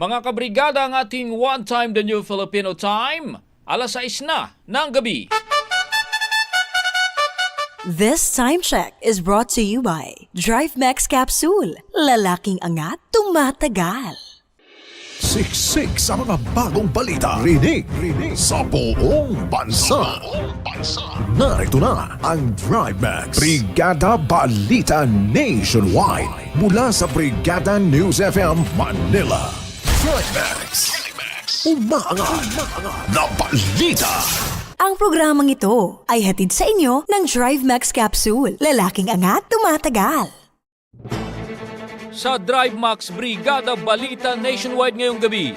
Mga kabrigada ang ating One Time the New Filipino Time, alas 6 na ng gabi. This time check is brought to you by Drive Max Capsule. Lalaking angat, tumatagal. Siksik sa mga bagong balita. Rinig, rinig sa buong bansa. Narito na ang Drive Max. Brigada Balita Nationwide. Mula sa Brigada News FM Manila. Drive Max. Umaangat na balita. Ang programang ito ay hatid sa inyo ng Drive Max Capsule. Lalaking angat, tumatagal. Sa Drive Max Brigada Balita Nationwide ngayong gabi.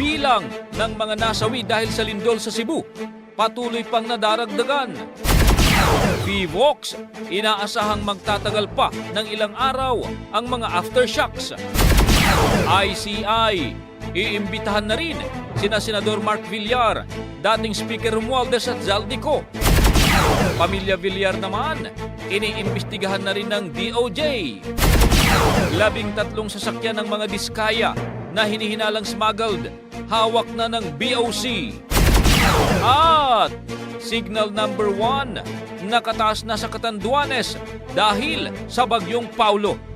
Bilang ng mga nasawi dahil sa lindol sa Cebu, patuloy pang nadaragdagan. VVOX, inaasahang magtatagal pa ng ilang araw ang mga aftershocks. ICI, iimbitahan na rin sina Senador Mark Villar, dating Speaker Romualdez at Zaldico. Pamilya Villar naman, iniimbestigahan na rin ng DOJ. Labing tatlong sasakyan ng mga diskaya na hinihinalang smuggled, hawak na ng BOC. At signal number one, nakataas na sa Catanduanes dahil sa bagyong Paulo.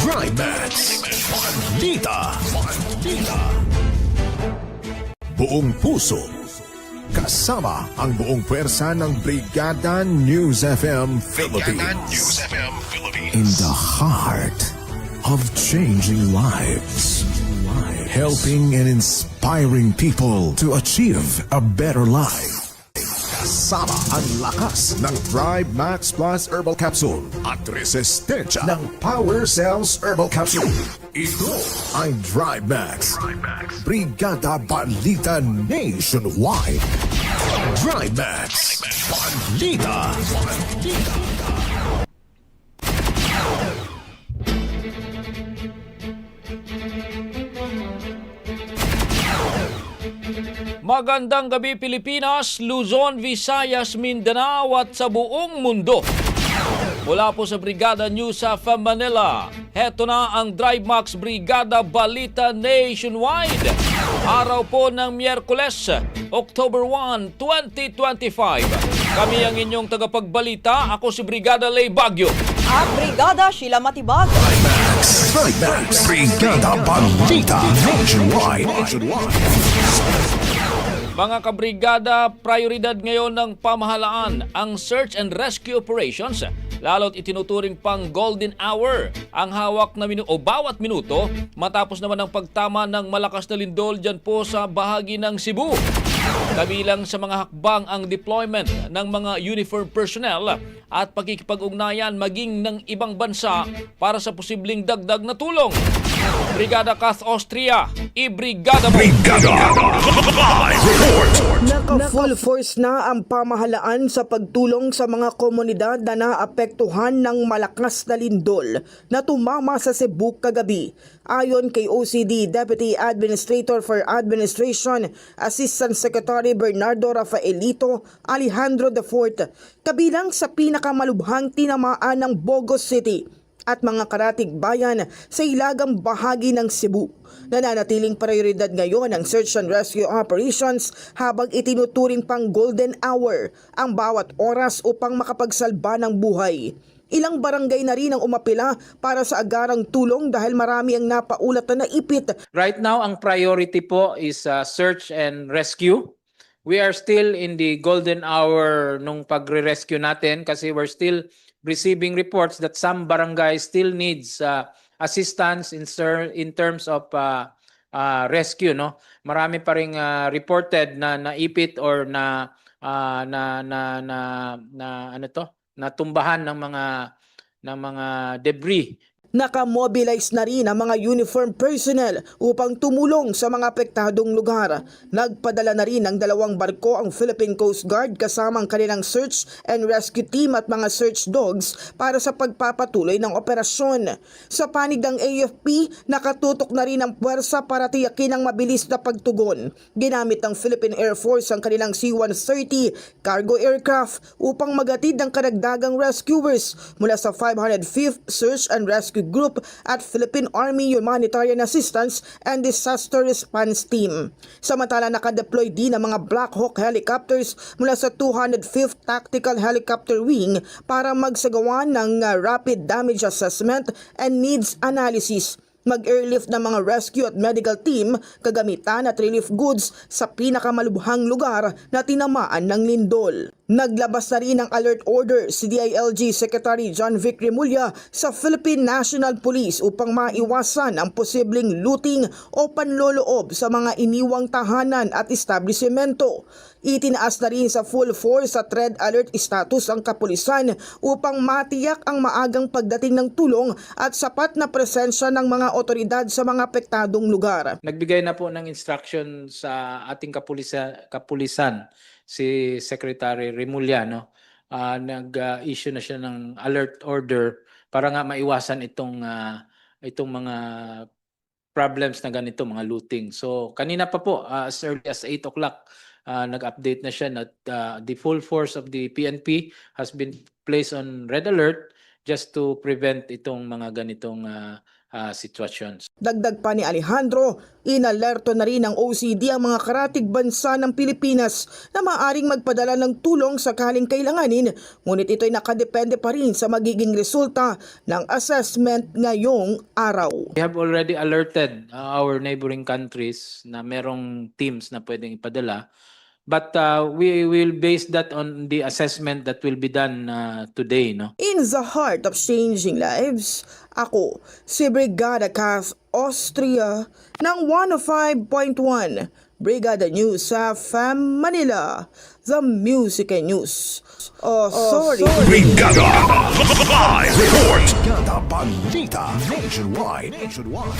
Drive Max. Balita. Balita. Buong puso. Kasama ang buong pwersa ng Brigada News FM Philippines. In the heart of changing lives. Helping and inspiring people to achieve a better life. Kasama ang lakas ng Drive Max Plus Herbal Capsule at resistensya ng Power Cells Herbal Capsule. Ito ay Drive Max. Brigada Balita Nationwide. Drive Max. Balita. Magandang gabi Pilipinas, Luzon, Visayas, Mindanao at sa buong mundo. Mula po sa Brigada News sa Manila, heto na ang Drive Max Brigada Balita Nationwide. Araw po ng Miyerkules, October 1, 2025. Kami ang inyong tagapagbalita. Ako si Brigada Lay Bagyo. At Brigada Sheila Matibag. Drive Max. Brigada Balita Nationwide. Mga kabrigada, prioridad ngayon ng pamahalaan ang search and rescue operations lalo't itinuturing pang golden hour ang hawak na minu o bawat minuto matapos naman ang pagtama ng malakas na lindol dyan po sa bahagi ng Cebu. Kabilang sa mga hakbang ang deployment ng mga uniform personnel at pagkikipag-ugnayan maging ng ibang bansa para sa posibleng dagdag na tulong. Brigada Kath Austria, i-brigada mo! Brigada Live Report Naka-full force na ang pamahalaan sa pagtulong sa mga komunidad na naapektuhan ng malakas na lindol na tumama sa Cebu kagabi. Ayon kay OCD Deputy Administrator for Administration, Assistant Secretary Bernardo Rafaelito Alejandro IV, kabilang sa pinakamalubhang tinamaan ng Bogos City at mga karatig bayan sa ilagang bahagi ng Cebu. Nananatiling prioridad ngayon ang search and rescue operations habang itinuturing pang golden hour ang bawat oras upang makapagsalba ng buhay. Ilang barangay na rin ang umapila para sa agarang tulong dahil marami ang napaulat na naipit Right now, ang priority po is uh, search and rescue. We are still in the golden hour nung pagre-rescue natin kasi we're still receiving reports that some barangay still needs uh, assistance in ser- in terms of uh, uh, rescue no. Marami pa ring uh, reported na naipit or na uh, na na na na ano to, natumbahan ng mga ng mga debris Nakamobilize na rin ang mga uniform personnel upang tumulong sa mga apektadong lugar. Nagpadala na rin ng dalawang barko ang Philippine Coast Guard kasama ang kanilang search and rescue team at mga search dogs para sa pagpapatuloy ng operasyon. Sa panig ng AFP, nakatutok na rin ang puwersa para tiyakin ang mabilis na pagtugon. Ginamit ng Philippine Air Force ang kanilang C-130 cargo aircraft upang magatid ng karagdagang rescuers mula sa 505th Search and Rescue Group at Philippine Army Humanitarian Assistance and Disaster Response Team. Samantala nakadeploy din ang mga Black Hawk helicopters mula sa 205th Tactical Helicopter Wing para magsagawa ng uh, rapid damage assessment and needs analysis mag-airlift ng mga rescue at medical team, kagamitan at relief goods sa pinakamalubhang lugar na tinamaan ng lindol. Naglabas na rin ng alert order si DILG Secretary John Vic Remulla sa Philippine National Police upang maiwasan ang posibleng looting o panloloob sa mga iniwang tahanan at establishmento. Itinaas na rin sa full force at red alert status ang kapulisan upang matiyak ang maagang pagdating ng tulong at sapat na presensya ng mga otoridad sa mga apektadong lugar. Nagbigay na po ng instruction sa ating kapulisan, kapulisan si Secretary Remulla, Ah, nag-issue na siya ng alert order para nga maiwasan itong ah, itong mga problems na ganito, mga looting. So kanina pa po, ah, as early as 8 o'clock, ah, nag-update na siya na ah, the full force of the PNP has been placed on red alert just to prevent itong mga ganitong ah, ah, situations. Dagdag pa ni Alejandro, inalerto na rin ng OCD ang mga karatig bansa ng Pilipinas na maaring magpadala ng tulong sakaling kailanganin, ngunit ito'y nakadepende pa rin sa magiging resulta ng assessment ngayong araw. We have already alerted uh, our neighboring countries na merong teams na pwedeng ipadala. But uh, we will base that on the assessment that will be done uh, today, no? In the heart of changing lives, ako, si Brigada Kath Austria ng 105.1 Brigada News sa FAM Manila, The Music and News. Authority. Brigada Live Report Brigada Balita Nationwide. Nationwide.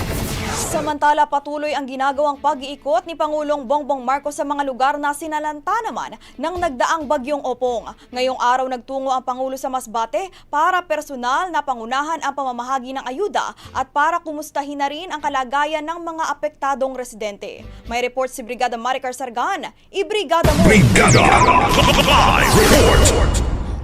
Samantala patuloy ang ginagawang pag-iikot ni Pangulong Bongbong Marcos sa mga lugar na sinalanta naman ng nagdaang bagyong Opong. Ngayong araw nagtungo ang Pangulo sa Masbate para personal na pangunahan ang pamamahagi ng ayuda at para kumustahin na rin ang kalagayan ng mga apektadong residente. May report si Brigada Maricar Sargan. Ibrigada mo! Brigada Live Report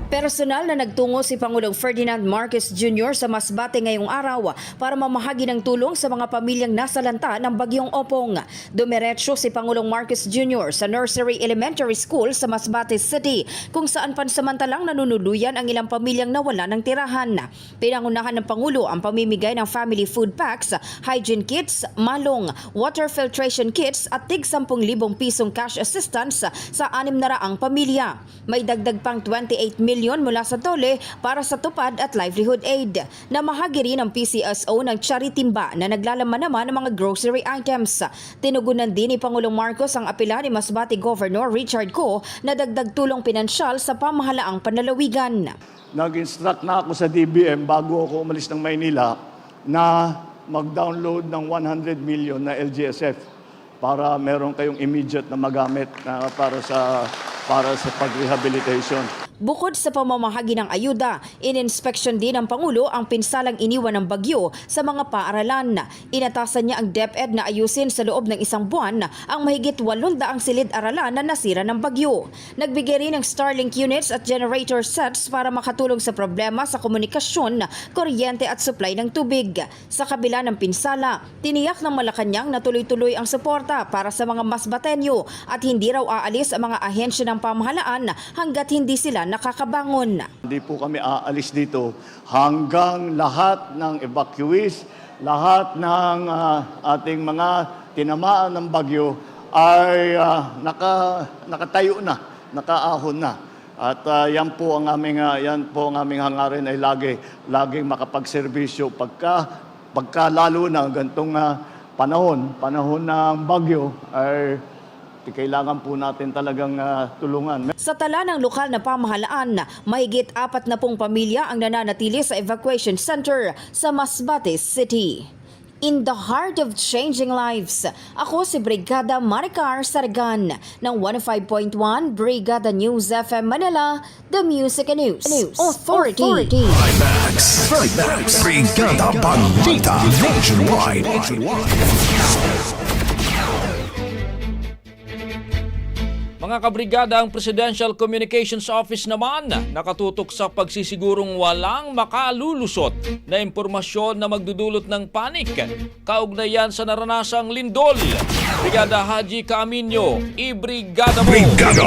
Personal na nagtungo si Pangulong Ferdinand Marcos Jr. sa Masbate ngayong araw para mamahagi ng tulong sa mga pamilyang nasalanta ng bagyong Opong. Dumiretso si Pangulong Marcos Jr. sa Nursery Elementary School sa Masbate City kung saan pansamantalang nanunuluyan ang ilang pamilyang nawala ng tirahan. Pinangunahan ng Pangulo ang pamimigay ng family food packs, hygiene kits, malong, water filtration kits at tig 10,000 pisong cash assistance sa 600 pamilya. May dagdag pang 28 million milyon mula sa DOLE para sa tupad at livelihood aid. Namahagi rin ang PCSO ng charitimba na naglalaman naman ng mga grocery items. Tinugunan din ni Pangulong Marcos ang apela ni Masbate Governor Richard Co na dagdag tulong pinansyal sa pamahalaang panlalawigan. nag-instruct na ako sa DBM bago ako umalis ng Maynila na mag-download ng 100 million na LGSF para meron kayong immediate na magamit na para sa para sa pag-rehabilitation. Bukod sa pamamahagi ng ayuda, ininspeksyon din ng Pangulo ang pinsalang iniwan ng bagyo sa mga paaralan. Inatasan niya ang DepEd na ayusin sa loob ng isang buwan ang mahigit 800 silid-aralan na nasira ng bagyo. Nagbigay rin ng Starlink units at generator sets para makatulong sa problema sa komunikasyon, kuryente at supply ng tubig. Sa kabila ng pinsala, tiniyak ng Malacanang na tuloy-tuloy ang suporta para sa mga masbatenyo at hindi raw aalis ang mga ahensya ng pamahalaan hanggat hindi sila nakakabangon. Hindi po kami aalis dito hanggang lahat ng evacuees, lahat ng ah, ating mga tinamaan ng bagyo ay ah, naka, nakatayo na, nakaahon na. At ah, yan po ang aming ah, yan po ang aming hangarin ay lagi laging makapagserbisyo pagka pagka lalo na gantong ah, panahon, panahon ng bagyo ay kailangan po natin talagang ah, tulungan. Sa tala ng lokal na pamahalaan, mahigit apat na pong pamilya ang nananatili sa evacuation center sa Masbate City. In the heart of changing lives, ako si Brigada Maricar Sargan ng 105.1 Brigada News FM Manila, The Music and News, Authority. Max, Max, Brigada Balita Nationwide. Mga kabrigada, ang Presidential Communications Office naman nakatutok sa pagsisigurong walang makalulusot na impormasyon na magdudulot ng panik kaugnayan sa naranasang lindol. Brigada Haji Caminyo, i-brigada mo! Brigada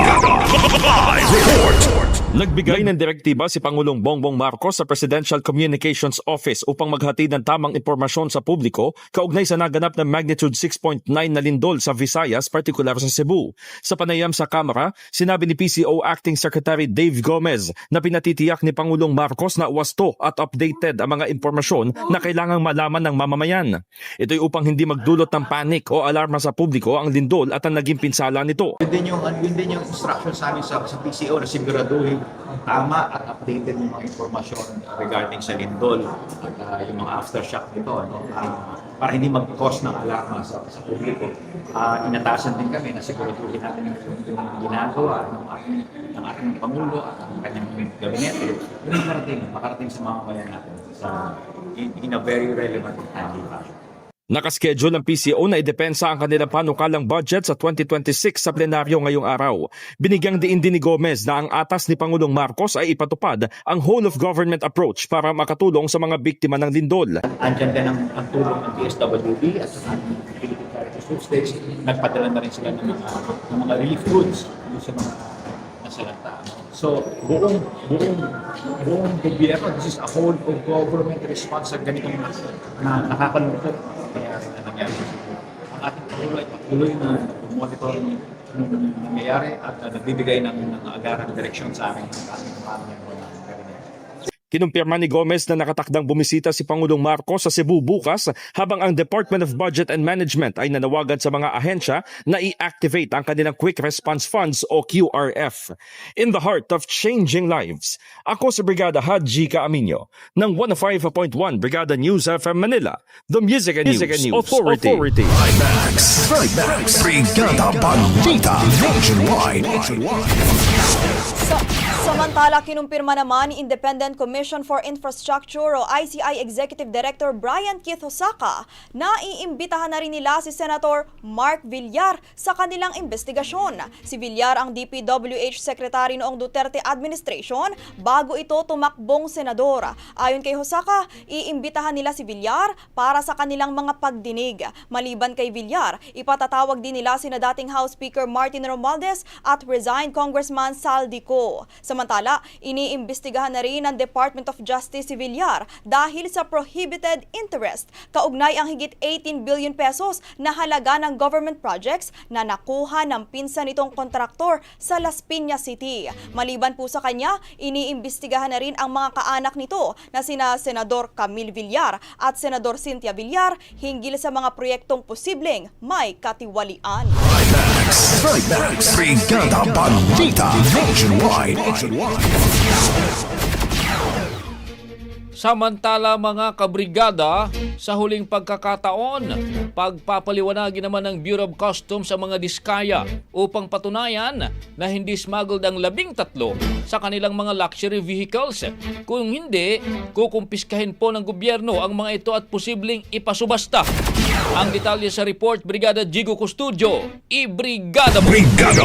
Live Report. Nagbigay ng direktiba si Pangulong Bongbong Marcos sa Presidential Communications Office upang maghatid ng tamang impormasyon sa publiko kaugnay sa naganap na magnitude 6.9 na lindol sa Visayas, partikular sa Cebu. Sa panayam sa Kamara, sinabi ni PCO Acting Secretary Dave Gomez na pinatitiyak ni Pangulong Marcos na wasto at updated ang mga impormasyon na kailangang malaman ng mamamayan. Ito'y upang hindi magdulot ng panik o alarma sa publiko ang lindol at ang naging pinsala nito. Yun din yung, yun din yung instruction sa amin sa, sa PCO na siguraduhin tama at updated yung mga informasyon regarding sa lindol at ah, yung mga aftershock nito. Ano, Ah, para hindi mag-cause ng alarma sa, sa publiko. Ah, inatasan din kami na siguraduhin natin yung, yung ginagawa ng ating, ng ating Pangulo at ng kanyang gabinete. Yun ang makarating, makarating sa mga bayan natin sa, in, in a very relevant and timely. Nakaschedule ng PCO na idepensa ang kanilang panukalang budget sa 2026 sa plenaryo ngayong araw. Binigyang diin din ni Gomez na ang atas ni Pangulong Marcos ay ipatupad ang whole of government approach para makatulong sa mga biktima ng lindol. Andyan din ang, ang tulong ng DSWD at ng Philippine Caritas Food. Nagpadala na rin sila ng mga, ng mga relief goods sa mga nasalanta. So, buong, buong, buong gobyerno, this is a whole of government response sa ganitong na nakakalungkot na nangyari na nangyari sa Cebu. Ang ating Pangulo ay patuloy na monitor ng nangyayari at uh, nagbibigay ng, ng agarang direksyon sa amin ng ating pamilya. Kinumpirma ni Gomez na nakatakdang bumisita si Pangulong Marcos sa Cebu bukas habang ang Department of Budget and Management ay nanawagan sa mga ahensya na i-activate ang kanilang Quick Response Funds o QRF. In the heart of changing lives, ako si Brigada Haji Caaminyo ng 105.1 Brigada News FM Manila, the Music and News, Authority. Max, Max, Brigada Balita Nationwide. Sa, samantala, kinumpirma naman ni Independent Commission for Infrastructure o ICI Executive Director Brian Keith Hosaka na iimbitahan na rin nila si Senator Mark Villar sa kanilang investigasyon. Si Villar ang DPWH Secretary noong Duterte administration bago ito tumakbong senador. Ayon kay Hosaka, iimbitahan nila si Villar para sa kanilang mga pagdinig. Maliban kay Villar, ipatatawag din nila sina dating House Speaker Martin Romualdez at resigned Congressman Saldico. Samantala, iniimbestigahan na rin ng Department of Justice si Villar dahil sa prohibited interest. Kaugnay ang higit 18 billion pesos na halaga ng government projects na nakuha ng pinsan nitong kontraktor sa Las Piñas City. Maliban po sa kanya, iniimbestigahan na rin ang mga kaanak nito na sina Senador Camille Villar at Senador Cynthia Villar hinggil sa mga proyektong posibleng may katiwalian. Trimax. Brigada Balita. Nationwide. Samantala mga kabrigada, sa huling pagkakataon, pagpapaliwanagin naman ng Bureau of Customs sa mga diskaya upang patunayan na hindi smuggled ang labing tatlo sa kanilang mga luxury vehicles. Kung hindi, kukumpiskahin po ng gobyerno ang mga ito at posibleng ipasubasta. Ang detalye sa report, Brigada Jigo Custodio, i-brigada mo! Brigada.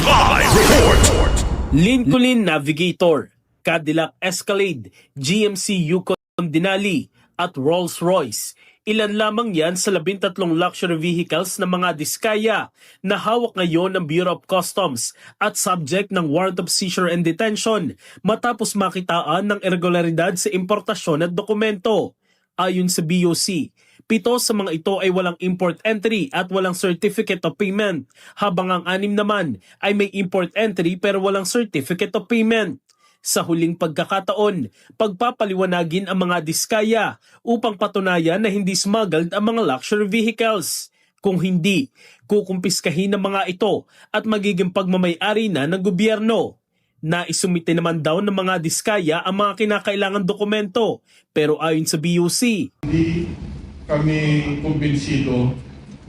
Live report. Lincoln Navigator, Cadillac Escalade, GMC Yukon Denali at Rolls-Royce. Ilan lamang yan sa labintatlong luxury vehicles ng mga diskaya na hawak ngayon ng Bureau of Customs at subject ng warrant of seizure and detention matapos makitaan ng irregularidad sa importasyon at dokumento. Ayon sa BOC, pito sa mga ito ay walang import entry at walang certificate of payment, habang ang anim naman ay may import entry pero walang certificate of payment. Sa huling pagkakataon, pagpapaliwanagin ang mga diskaya upang patunayan na hindi smuggled ang mga luxury vehicles. Kung hindi, kukumpiskahin ng mga ito at magiging pagmamayari na ng gobyerno. Naisumite naman daw ng mga diskaya ang mga kinakailangan dokumento pero ayon sa BUC, hindi kami kumbinsido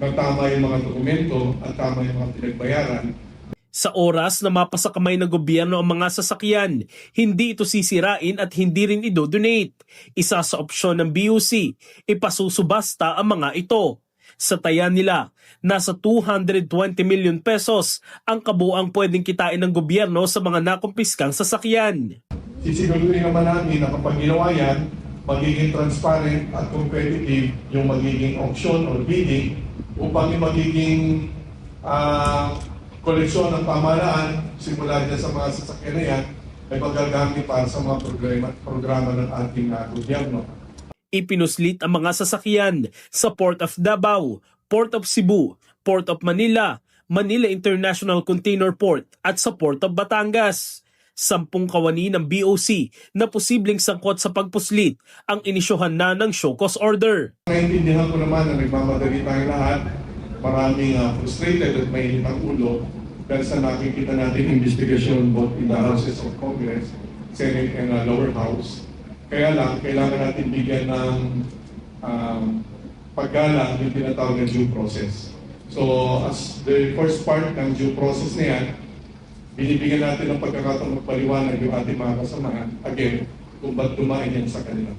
na tama yung mga dokumento at tama yung mga pinagbayaran. Sa oras na mapasa kamay ng gobyerno ang mga sasakyan, hindi ito sisirain at hindi rin idodonate. Isa sa opsyon ng BUC, ipasusubasta ang mga ito. Sa taya nila, nasa 220 million pesos ang kabuang pwedeng kitain ng gobyerno sa mga nakumpiskang sasakyan. Sisiguraduhin naman namin na kapag ginawa yan, magiging transparent at competitive yung magiging auction or bidding upang yung magiging ah, koleksyon ng pamahalaan simula dyan sa mga sasakyan na yan ay magagamit para sa mga programa, programa ng ating ah, gobyerno. Ipinuslit ang mga sasakyan sa Port of Davao, Port of Cebu, Port of Manila, Manila International Container Port at sa Port of Batangas. Sampung kawani ng BOC na posibleng sangkot sa pagpuslit ang inisyuhan na ng show cause order. Naintindihan ko naman na nagmamadali tayong lahat. Maraming ah, frustrated at mainit ang ulo dahil sa nakikita natin investigasyon both in the houses of Congress, Senate and uh, lower house. Kaya lang, kailangan natin bigyan ng um, paggalang yung tinatawag na due process. So, as the first part ng due process na yan, binibigyan natin ng pagkakataon magpaliwanag yung ating mga kasamahan. Again, kung ba't dumain yan sa kanila.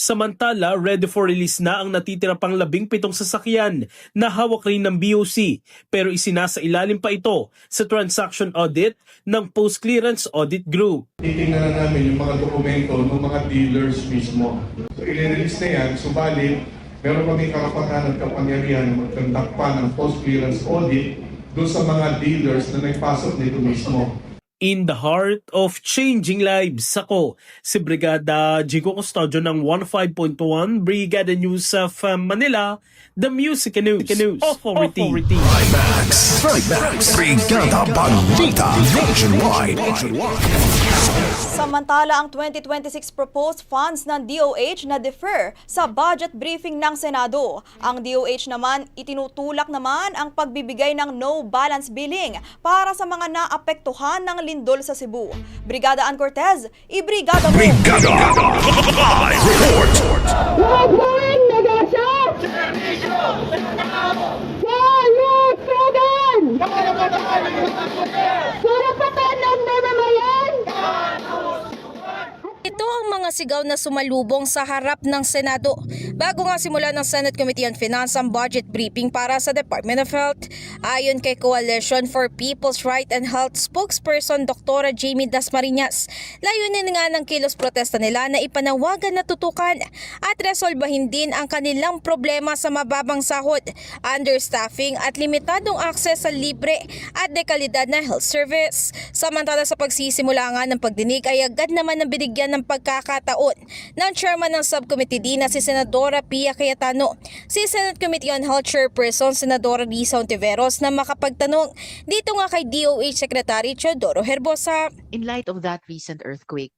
Samantala, ready for release na ang natitira pang labing pitong sasakyan na hawak rin ng BOC pero isinasa ilalim pa ito sa transaction audit ng post-clearance audit group. Titingnan na namin yung mga dokumento ng mga dealers mismo. So, i-release na yan, subalit, meron kami karapatan at kapangyarihan mag-conduct pa ng post-clearance audit doon sa mga dealers na nagpasok nito mismo. In the heart of changing lives, ako si Brigada Jigo Custodio ng 15.1 Brigada News of uh, Manila, the Music and News, Authority. Trimax. Trimax. Brigada Balita. Nationwide. Samantala, ang 2026 proposed funds ng DOH na defer sa budget briefing ng Senado. Ang DOH naman itinutulak naman ang pagbibigay ng no balance billing para sa mga naapektuhan ng lindol sa Cebu. Brigada Ann Cortez, ibrigada mo! Brigada. Live report. Huwag negosyo! Salutugan ng mamamayan! Ito ang mga sumisigaw na sumalubong sa harap ng Senado. Bago nga simula ng Senate Committee on Finance ang budget briefing para sa Department of Health, ayon kay Coalition for People's Right and Health spokesperson Dr. Jamie Dasmariñas, layunin nga ng kilos protesta nila na ipanawagan na tutukan at resolbahin din ang kanilang problema sa mababang sahod, understaffing at limitadong akses sa libre at dekalidad na health service. Samantala sa pagsisimula nga ng pagdinig ay agad naman na binigyan ng pagkakataon ng chairman ng subcommittee din na si Senadora Pia Cayetano, si Senate Committee on Health Chairperson Senadora Risa Ontiveros na makapagtanong dito nga kay DOH Secretary Teodoro Herbosa. In light of that recent earthquake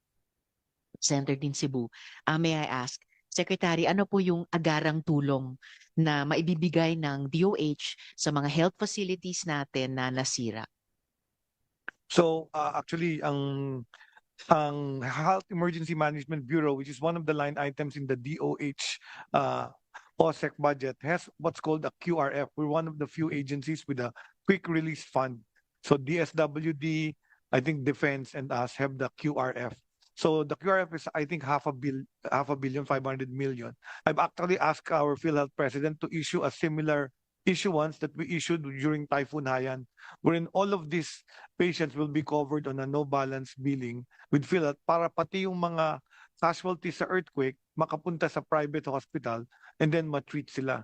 centered in Cebu, uh, may I ask, Secretary, ano po yung agarang tulong na maibibigay ng DOH sa mga health facilities natin na nasira? So uh, actually ang ang Health Emergency Management Bureau which is one of the line items in the DOH uh OSEC budget has what's called a QRF. We're one of the few agencies with a quick release fund. So DSWD, I think Defense and us have the QRF. So the QRF is I think half a bill half a billion 500 million. I've actually asked our PhilHealth president to issue a similar issuance that we issued during Typhoon Haiyan, wherein all of these patients will be covered on a no balance billing with PhilHealth para pati yung mga casualties sa earthquake makapunta sa private hospital and then matreat sila.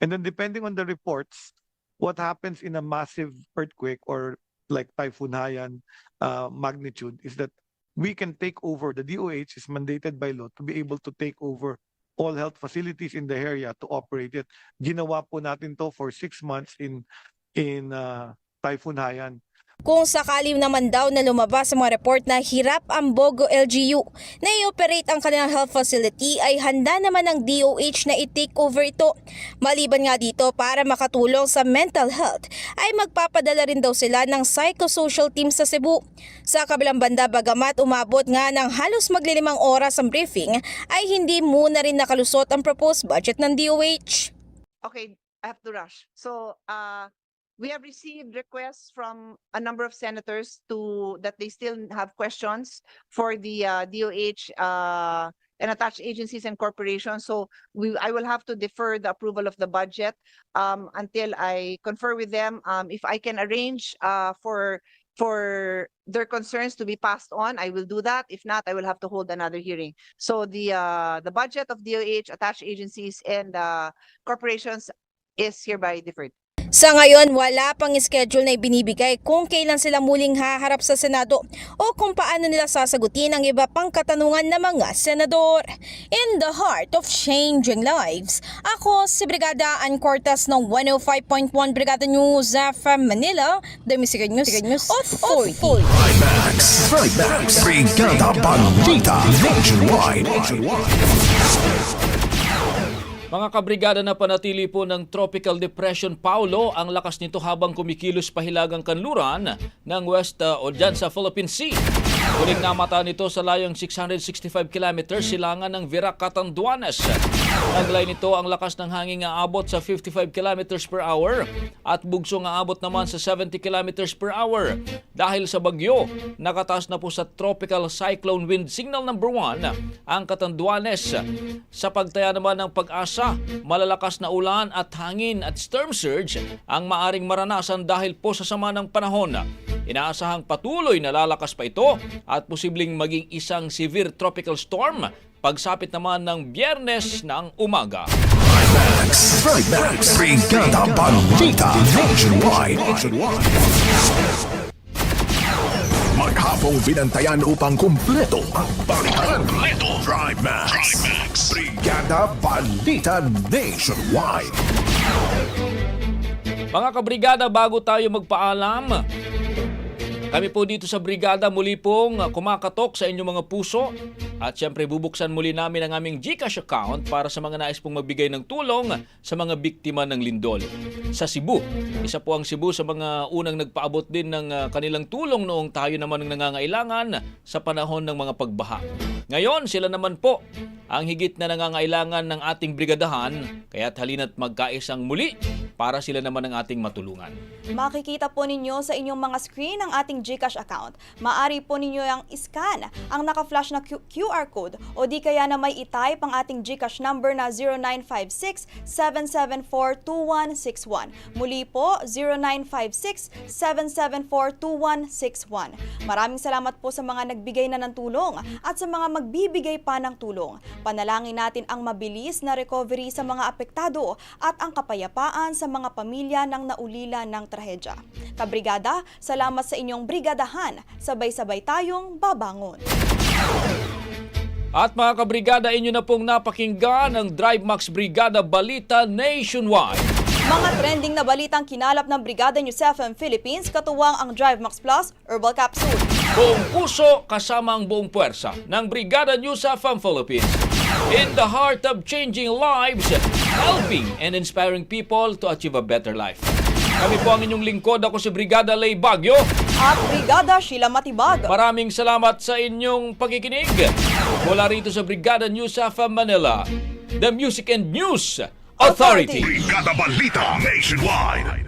And then depending on the reports, what happens in a massive earthquake or like Typhoon Haiyan uh, magnitude is that we can take over, the DOH is mandated by law to be able to take over all health facilities in the area to operate it. Ginawa po natin to for six months in in uh, Typhoon Haiyan. Kung sakali naman daw na lumabas sa mga report na hirap ang Bogo LGU na i-operate ang kanilang health facility ay handa naman ng DOH na i-take over ito. Maliban nga dito para makatulong sa mental health ay magpapadala rin daw sila ng psychosocial team sa Cebu. Sa kabilang banda bagamat umabot nga ng halos maglilimang oras ang briefing ay hindi muna rin nakalusot ang proposed budget ng DOH. Okay, I have to rush. So, uh, we have received requests from a number of senators to, that they still have questions for the uh, DOH uh, and attached agencies and corporations. So we, I will have to defer the approval of the budget um, until I confer with them. Um, if I can arrange uh, for for their concerns to be passed on, I will do that. If not, I will have to hold another hearing. So the uh, the budget of DOH, attached agencies, and uh, corporations is hereby deferred. Sa ngayon, wala pang schedule na ibinibigay kung kailan sila muling haharap sa Senado o kung paano nila sasagutin ang iba pang katanungan ng mga senador. In the heart of changing lives, ako si Brigada Ann Cortas ng 105.1 Brigada News FM Manila, The Music News, News Authority. Max, Brigada Balita, Nationwide. Mga kabrigada na panatili po ng Tropical Depression Paulo ang lakas nito habang kumikilos pahilagang kanluran ng west uh, o dyan sa Philippine Sea. Huling namata nito sa layong 665 km silangan ng Virac Naglay nito ang lakas ng hangin nga abot sa 55 km per hour at bugso nga abot naman sa 70 km per hour. Dahil sa bagyo, nakataas na po sa Tropical Cyclone Wind Signal number 1 ang Catanduanes. Sa pagtaya naman ng pag-asa, malalakas na ulan at hangin at storm surge ang maaring maranasan dahil po sa sama ng panahon. Inaasahang patuloy na lalakas pa ito at posibleng maging isang severe tropical storm pagsapit naman ng biyernes ng umaga. Max, Max, Brigada Balita, Nationwide. Maghapong binantayan upang kumpleto ang balikan. Drive Max, Brigada Balita Nationwide. Mga kabrigada, bago tayo magpaalam, kami po dito sa Brigada muli pong kumakatok sa inyong mga puso at syempre bubuksan muli namin ang aming GCash account para sa mga nais pong magbigay ng tulong sa mga biktima ng lindol. Sa Cebu, isa po ang Cebu sa mga unang nagpaabot din ng uh, kanilang tulong noong tayo naman ang nangangailangan sa panahon ng mga pagbaha. Ngayon, sila naman po ang higit na nangangailangan ng ating brigadahan kaya't halina't magkaisang muli para sila naman ang ating matulungan. Makikita po ninyo sa inyong mga screen ang ating GCash account. Maari po ninyo yung scan ang naka-flash na Q- QR code o di kaya na may itype ang ating GCash number na 0956-774-2161. Muli po, 0956-774-2161. Maraming salamat po sa mga nagbigay na ng tulong at sa mga magbibigay pa ng tulong. Panalangin natin ang mabilis na recovery sa mga apektado at ang kapayapaan sa mga pamilya ng naulila ng trahedya. Kabrigada, salamat sa inyong brigadahan. Sabay-sabay tayong babangon. At mga kabrigada, inyo na pong napakinggan ang Drive Max Brigada Balita Nationwide. Mga trending na balitang kinalap ng Brigada News FM Philippines, katuwang ang Drive Max Plus Herbal Capsule. Buong puso kasama ang buong puwersa ng Brigada News FM Philippines. In the heart of changing lives, helping and inspiring people to achieve a better life. Kami po ang inyong lingkod. Ako si Brigada Lay Bagyo. At Brigada Sheila Matibag. Maraming salamat sa inyong pagkikinig. Mula rito sa Brigada News FM Manila, the Music and News Authority. Brigada Balita Nationwide.